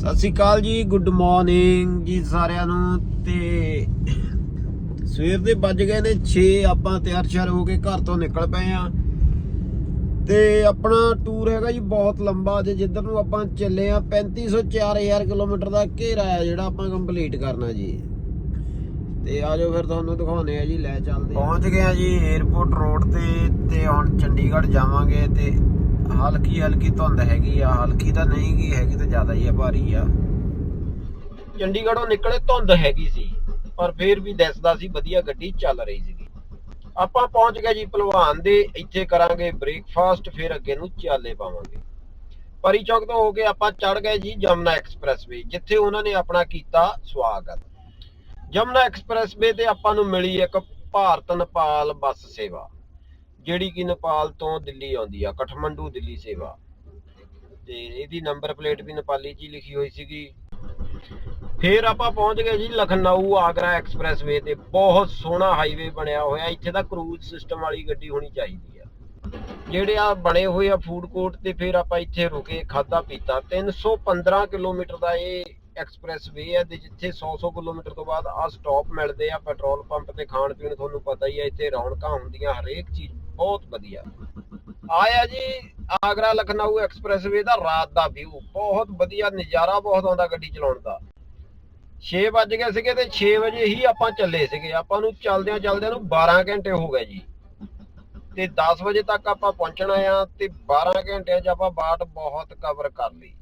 ਸਤਿ ਸ਼੍ਰੀ ਅਕਾਲ ਜੀ good morning ਜੀ ਸਾਰਿਆਂ ਨੂੰ। ਤੇ ਸਵੇਰ ਦੇ ਵੱਜ ਗਏ ਨੇ 6 ਆਪਾਂ ਤਿਆਰ ਸ਼ਿਆਰ ਹੋ ਕੇ ਘਰ ਤੋਂ ਨਿਕਲ ਪਏ ਆ ਤੇ ਆਪਣਾ ਟੂਰ ਹੈਗਾ ਜੀ ਬਹੁਤ ਲੰਬਾ ਤੇ ਜਿੱਧਰ ਨੂੰ ਆਪਾਂ ਚੱਲੇ ਆ 3500 4000 ਕਿਲੋਮੀਟਰ ਦਾ ਘੇਰਾ ਹੈ ਜਿਹੜਾ ਆਪਾਂ ਕੰਪਲੀਟ ਕਰਨਾ ਜੀ। ਤੇ ਆਜੋ ਫਿਰ ਤੁਹਾਨੂੰ ਦਿਖਾਉਨੇ ਆ ਜੀ, ਲੈ ਚੱਲਦੇ ਪਹੁੰਚ ਗਏ ਆ ਜੀ 에어ਪੋਰਟ ਰੋਡ ਤੇ ਤੇ ਹੁਣ ਚੰਡੀਗੜ੍ਹ ਜਾਵਾਂਗੇ ਤੇ ਹਲਕੀ ਹਲਕੀ ਧੁੰਦ ਹੈਗੀ ਆ, ਹਲਕੀ ਤਾਂ ਨਹੀਂ ਗੀ, ਹੈਗੀ ਤਾਂ ਜ਼ਿਆਦਾ ਹੀ ਆ, ਭਾਰੀ ਆ। ਚੰਡੀਗੜ੍ਹੋਂ ਨਿਕਲੇ ਧੁੰਦ ਹੈਗੀ ਸੀ, ਪਰ ਫੇਰ ਵੀ ਦਿਸਦਾ ਸੀ, ਵਧੀਆ ਗੱਡੀ ਚੱਲ ਰਹੀ ਸੀਗੀ। ਆਪਾਂ ਪਹੁੰਚ ਗਏ ਜੀ ਭਲਵਾਨ ਦੇ, ਇੱਥੇ ਕਰਾਂਗੇ ਬ੍ਰੇਕਫਾਸਟ ਫਿਰ ਅੱਗੇ ਨੂੰ ਚਾਲੇ ਪਾਵਾਂਗੇ। ਪਰੀ ਚੌਕ ਤੋਂ ਹੋ ਕੇ ਆਪਾਂ ਚੜ ਗਏ ਜੀ ਜਮਨਾ ਐਕਸਪ੍ਰੈਸਵੇ ਜਿੱਥੇ ਉਹਨਾਂ ਨੇ ਆਪਣਾ ਕੀਤਾ ਸਵਾਗਤ। ਜਮਨਾ ਐਕਸਪ੍ਰੈਸਵੇ ਤੇ ਆਪਾਂ ਨੂੰ ਮਿਲੀ ਇੱਕ ਭਾਰਤ ਨੇਪਾਲ ਬੱਸ ਸੇਵਾ। ਜਿਹੜੀ ਕਿ ਨੇਪਾਲ ਤੋਂ ਦਿੱਲੀ ਆਉਂਦੀ ਆ, ਕਠਮੰਡੂ ਦਿੱਲੀ ਸੇਵਾ। ਤੇ ਇਹਦੀ ਨੰਬਰ ਪਲੇਟ ਵੀ ਨੇਪਾਲੀ 'ਚ ਹੀ ਲਿਖੀ ਹੋਈ ਸੀਗੀ। ਫਿਰ ਆਪਾਂ ਪਹੁੰਚ ਗਏ ਜੀ ਲਖਨਊ ਆਗਰਾ ਐਕਸਪ੍ਰੈਸਵੇ ਤੇ। ਬਹੁਤ ਸੋਹਣਾ ਹਾਈਵੇ ਬਣਿਆ ਹੋਇਆ। ਇੱਥੇ ਤਾਂ ਕਰੂਜ਼ ਸਿਸਟਮ ਵਾਲੀ ਗੱਡੀ ਹੋਣੀ ਚਾਹੀਦੀ ਆ। ਜਿਹੜੇ ਆ ਬਣੇ ਹੋਏ ਆ ਫੂਡ ਕੋਰਟ ਤੇ ਫਿਰ ਆਪਾਂ ਇੱਥੇ ਰੁਕੇ ਖਾਦਾ ਪੀਤਾ। 315 ਕਿਲੋਮੀਟਰ ਦਾ ਇਹ ਐਕਸਪ੍ਰੈਸਵੇ ਹੈ ਤੇ ਜਿੱਥੇ 100-100 ਕਿਲੋਮੀਟਰ ਤੋਂ ਬਾਅਦ ਆ ਸਟਾਪ ਮਿਲਦੇ ਆ। ਪੈਟਰੋਲ ਪੰਪ ਤੇ ਖਾਣ ਪੀਣ ਤੁਹਾਨੂੰ ਪਤਾ ਹੀ ਆ, ਇੱਥੇ ਰੌਣਕਾਂ ਹੁੰਦੀਆਂ ਹਰੇਕ ਚੀਜ਼ ਬਹੁਤ ਵਧੀਆ। ਆਇਆ ਜੀ, ਆਗਰਾ ਲਖਨਊ ਐਕਸਪ੍ਰੈਸਵੇ ਦਾ ਰਾਤ ਦਾ ਵਿਊ ਬਹੁਤ ਵਧੀਆ ਨਜ਼ਾਰਾ ਬਹੁਤ ਆਉਂਦਾ ਗੱਡੀ ਚਲਾਉਣ ਦਾ। 6 ਵੱਜ ਗਏ ਸੀਗੇ ਤੇ 6 ਵਜੇ ਹੀ ਆਪਾਂ ਚੱਲੇ ਸੀਗੇ। ਆਪਾਂ ਨੂੰ ਚਲਦਿਆਂ ਚਲਦਿਆਂ ਨੂੰ 12 ਘੰਟੇ ਹੋ ਗਏ ਜੀ। ਤੇ 10 ਵਜੇ ਤੱਕ ਆਪਾਂ ਪਹੁੰਚਣਾ ਆ ਤੇ 12 ਘੰਟਿਆਂ 'ਚ ਆਪਾਂ ਬਾਟ ਬਹੁਤ ਕਵਰ ਕਰ ਲਈ।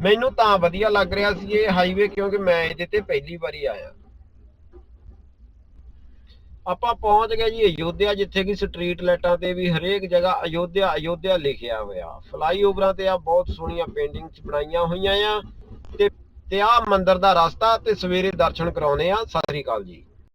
ਮੈਨੂੰ ਤਾਂ ਵਧੀਆ ਲੱਗ ਰਿਹਾ ਸੀ ਇਹ ਹਾਈਵੇ ਕਿਉਂਕਿ ਮੈਂ ਇਹਦੇ ਤੇ ਪਹਿਲੀ ਵਾਰੀ ਆਇਆ। ਆਪਾਂ ਪਹੁੰਚ ਗਏ ਜੀ ਅਯੋਧਿਆ, ਜਿੱਥੇ ਕਿ ਸਟਰੀਟ ਲਾਈਟਾਂ ਤੇ ਵੀ ਹਰੇਕ ਜਗ੍ਹਾ ਅਯੋਧਿਆ ਅਯੋਧਿਆ ਲਿਖਿਆ ਹੋਇਆ। ਫਲਾਈਓਵਰਾਂ ਤੇ ਆ, ਬਹੁਤ ਸੋਹਣੀਆਂ ਪੇਂਟਿੰਗਸ ਬਣਾਈਆਂ ਹੋਈਆਂ ਆ। ਤੇ ਤੇ ਆ ਮੰਦਿਰ ਦਾ ਰਸਤਾ ਤੇ ਸਵੇਰੇ ਦਰਸ਼ਨ ਕਰਾਉਣੇ ਆ। ਸਤਿ ਸ੍ਰੀ ਅਕਾਲ ਜੀ।